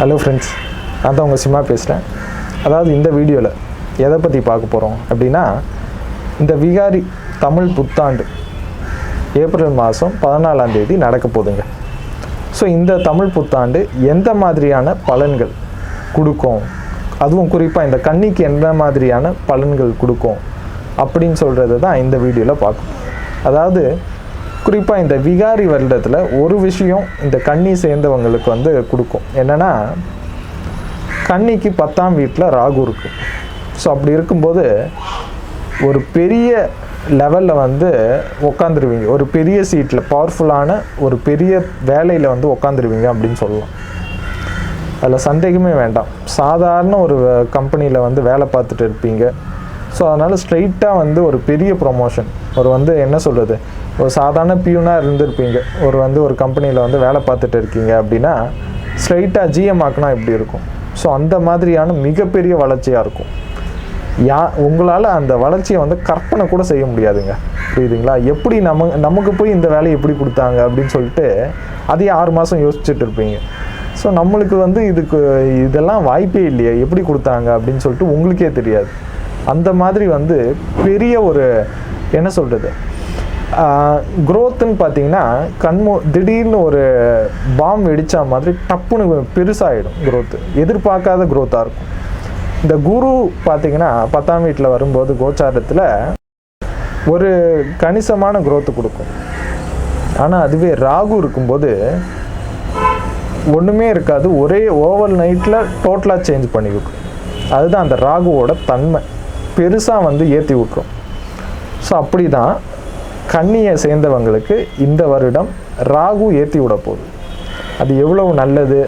Hello friends நான் தான் உங்கள் சிம்மா பேசுகிறேன் அதாவது இந்த வீடியோவில் எதை பற்றி பார்க்க போகிறோம் அப்படின்னா இந்த விகாரி தமிழ் புத்தாண்டு ஏப்ரல் மாதம் பதினாலாம் தேதி நடக்க போகுதுங்க. ஸோ இந்த தமிழ் புத்தாண்டு எந்த மாதிரியான பலன்கள் கொடுக்கும்? அதுவும் குறிப்பாக இந்த கன்னிக்கு எந்த மாதிரியான பலன்கள் கொடுக்கும்? அப்படின்னு சொல்கிறது தான் இந்த வீடியோவில் பார்க்கும் அதாவது குறிப்பாக இந்த விகாரி வருடத்தில் ஒரு விஷயம் இந்த கன்னி சேர்ந்தவங்களுக்கு வந்து கொடுக்கும். என்னென்னா கன்னிக்கு பத்தாம் வீட்டில் ராகு இருக்குது ஸோ அப்படி இருக்கும்போது ஒரு பெரிய லெவலில் வந்து உக்காந்துருவீங்க. ஒரு பெரிய சீட்டில் பவர்ஃபுல்லான ஒரு பெரிய வேலையில் வந்து உக்காந்துருவீங்க அப்படின்னு சொல்லலாம். அதில் சந்தேகமே வேண்டாம். சாதாரண ஒரு கம்பெனியில் வந்து வேலை பார்த்துட்டு இருப்பீங்க. ஸோ அதனால் ஸ்ட்ரெயிட்டாக வந்து ஒரு பெரிய ப்ரொமோஷன் ஒரு வந்து என்ன சொல்கிறது ஒரு சாதாரண பியூனாக இருந்திருப்பீங்க. ஒரு வந்து ஒரு கம்பெனியில் வந்து வேலை பார்த்துட்டு இருக்கீங்க அப்படின்னா ஸ்ட்ரைட்டாக ஜிஎம் ஆக்குனா எப்படி இருக்கும்? ஸோ அந்த மாதிரியான மிகப்பெரிய வளர்ச்சியாக இருக்கும். யா உங்களால் அந்த வளர்ச்சியை வந்து கற்பனை கூட செய்ய முடியாதுங்க. புரியுதுங்களா? எப்படி நம்ம நமக்கு போய் இந்த வேலையை எப்படி கொடுத்தாங்க அப்படின்னு சொல்லிட்டு அதையே ஆறு மாதம் யோசிச்சுட்டு இருப்பீங்க. ஸோ நம்மளுக்கு வந்து இதுக்கு இதெல்லாம் வாய்ப்பே இல்லையே. எப்படி கொடுத்தாங்க அப்படின்னு சொல்லிட்டு உங்களுக்கே தெரியாது. அந்த மாதிரி வந்து பெரிய ஒரு என்ன சொல்கிறது க்ரோத்துன்னு பார்த்தீங்கன்னா கண்மு திடீர்னு ஒரு பாம் வெடித்த மாதிரி டப்புன்னு பெருசாகிடும் க்ரோத்து எதிர்பார்க்காத க்ரோத்தாக இருக்கும். இந்த குரு பார்த்தீங்கன்னா பத்தாம் வீட்டில் வரும்போது கோச்சாரத்தில் ஒரு கணிசமான growth கொடுக்கும். ஆனால் அதுவே ராகு இருக்கும்போது ஒன்றுமே இருக்காது. ஒரே ஓவர் நைட்டில் டோட்டலாக சேஞ்ச் பண்ணி கொடுக்கும். அதுதான் அந்த ராகுவோட தன்மை. பெருசாக வந்து ஏற்றி விட்ரும் ஸோ அப்படி தான் கன்னியை சேர்ந்தவங்களுக்கு இந்த வருடம் ராகு ஏற்றி விட போகுது. அது எவ்வளவு நல்லது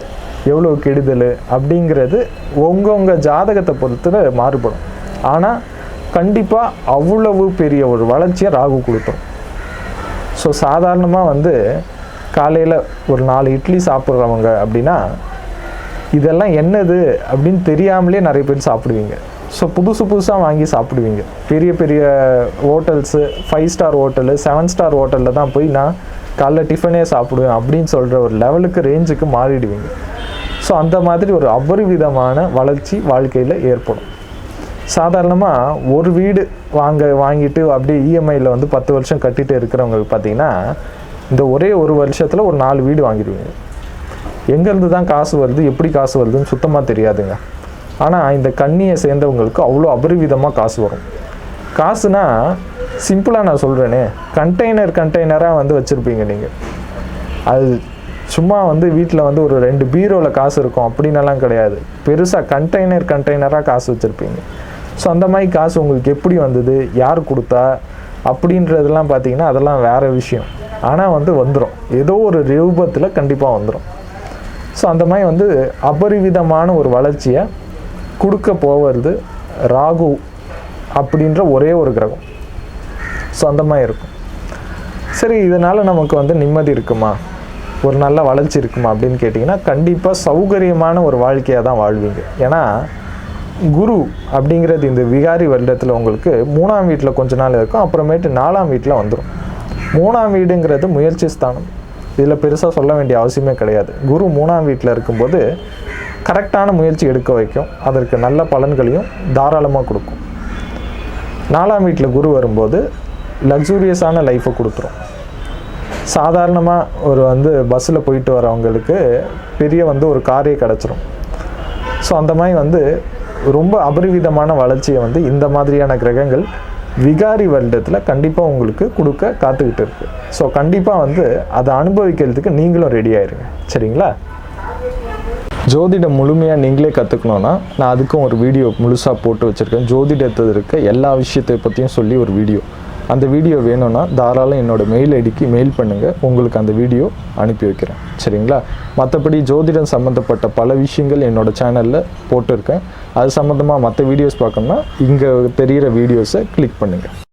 எவ்வளவு கெடுதல் அப்படிங்கிறது உங்கவுங்க ஜாதகத்தை பொறுத்து மாறுபடும். ஆனால் கண்டிப்பாக அவ்வளவு பெரிய ஒரு வளர்ச்சியை ராகு கொடுத்தோம் ஸோ சாதாரணமாக வந்து காலையில் ஒரு நாலு இட்லி சாப்பிட்றவங்க அப்படின்னா இதெல்லாம் என்னது அப்படின்னு தெரியாமலே நிறைய பேர் சாப்பிடுவீங்க. ஸோ புதுசு புதுசாக வாங்கி சாப்பிடுவீங்க. பெரிய பெரிய hotels five star hotel seven star ஹோட்டலில் தான் போய் நான் காலைல டிஃபனே சாப்பிடுவேன் அப்படின்னு சொல்கிற ஒரு லெவலுக்கு ரேஞ்சுக்கு மாறிடுவீங்க. ஸோ அந்த மாதிரி ஒரு அபரிவிதமான வளர்ச்சி வாழ்க்கையில் ஏற்படும். சாதாரணமாக ஒரு வீடு வாங்க வாங்கிட்டு அப்படியே இஎம்ஐயில் வந்து பத்து வருஷம் கட்டிட்டு இருக்கிறவங்களுக்கு பார்த்தீங்கன்னா இந்த ஒரே ஒரு வருஷத்தில் ஒரு நாலு வீடு வாங்கிடுவீங்க. எங்கேருந்து தான் காசு வருது எப்படி காசு வருதுன்னு சுத்தமாக தெரியாதுங்க. ஆனால் இந்த கண்ணியை சேர்ந்தவங்களுக்கு அவ்வளோ அபரிவிதமாக காசு வரும். காசுனா சிம்பிளாக நான் சொல்கிறேனே கண்டெய்னர் கண்டெய்னராக வந்து வச்சுருப்பீங்க நீங்கள் அது சும்மா வந்து வீட்டில் வந்து ஒரு ரெண்டு பீரோவில் காசு இருக்கும் அப்படின்னலாம் கிடையாது. பெருசாக கண்டெய்னர் கண்டெய்னராக காசு வச்சுருப்பீங்க. ஸோ அந்த மாதிரி காசு உங்களுக்கு எப்படி வந்தது யார் கொடுத்தா அப்படின்றதெல்லாம் பார்த்தீங்கன்னா அதெல்லாம் வேறு விஷயம். ஆனால் வந்து வந்துடும் ஏதோ ஒரு ரூபத்தில் கண்டிப்பாக வந்துடும் ஸோ அந்த மாதிரி வந்து அபரிவிதமான ஒரு வளர்ச்சியை கொடுக்க போவது ராகு அப்படின்ற ஒரே ஒரு கிரகம். ஸோ அந்த மாதிரி இருக்கும். சரி இதனால் நமக்கு வந்து நிம்மதி இருக்குமா? ஒரு நல்ல வளர்ச்சி இருக்குமா அப்படின்னு கேட்டிங்கன்னா கண்டிப்பாக சௌகரியமான ஒரு வாழ்க்கையாக தான் வாழ்வீங்க. ஏன்னா குரு அப்படிங்கிறது இந்த விகாரி வருடத்தில் உங்களுக்கு மூணாம் வீட்டில் கொஞ்ச நாள் இருக்கும் அப்புறமேட்டு நாலாம் வீட்டில் வந்துடும் மூணாம் வீடுங்கிறது முயற்சி ஸ்தானம். இதில் பெருசாக சொல்ல வேண்டிய அவசியமே கிடையாது. குரு மூணாம் வீட்டில் இருக்கும்போது கரெக்டான முயற்சி எடுக்க வைக்கும். அதற்கு நல்ல பலன்களையும் தாராளமாக கொடுக்கும். நாலாம் வீட்டில் குரு வரும்போது லக்ஸூரியஸான லைஃப்பை கொடுத்துரும். சாதாரணமாக ஒரு வந்து பஸ்ஸில் போயிட்டு வரவங்களுக்கு பெரிய வந்து ஒரு காரே கிடச்சிரும். ஸோ அந்த மாதிரி வந்து ரொம்ப அபரிவிதமான வளர்ச்சியை வந்து இந்த மாதிரியான கிரகங்கள் விகாரி வருடத்தில் கண்டிப்பாக உங்களுக்கு கொடுக்க காத்துக்கிட்டு இருக்குது ஸோ கண்டிப்பாக வந்து அதை அனுபவிக்கிறதுக்கு நீங்களும் ரெடி ஆயிருங்க. சரிங்களா? ஜோதிடம் முழுமையாக நீங்களே கற்றுக்கணுன்னா நான் அதுக்கும் ஒரு வீடியோ முழுசாக போட்டு வச்சுருக்கேன். ஜோதிடத்தில் இருக்க எல்லா விஷயத்தை பற்றியும் சொல்லி ஒரு வீடியோ அந்த வீடியோ வேணும்னா தாராளம் என்னோட மெயில் ஐடிக்கு மெயில் பண்ணுங்கள் உங்களுக்கு அந்த வீடியோ அனுப்பி வைக்கிறேன். சரிங்களா? மற்றபடி ஜோதிடம் சம்மந்தப்பட்ட பல விஷயங்கள் என்னோடய சேனலில் போட்டிருக்கேன். அது சம்மந்தமாக மற்ற வீடியோஸ் பார்க்கணும்னா இங்கே தெரிகிற வீடியோஸை கிளிக் பண்ணுங்கள்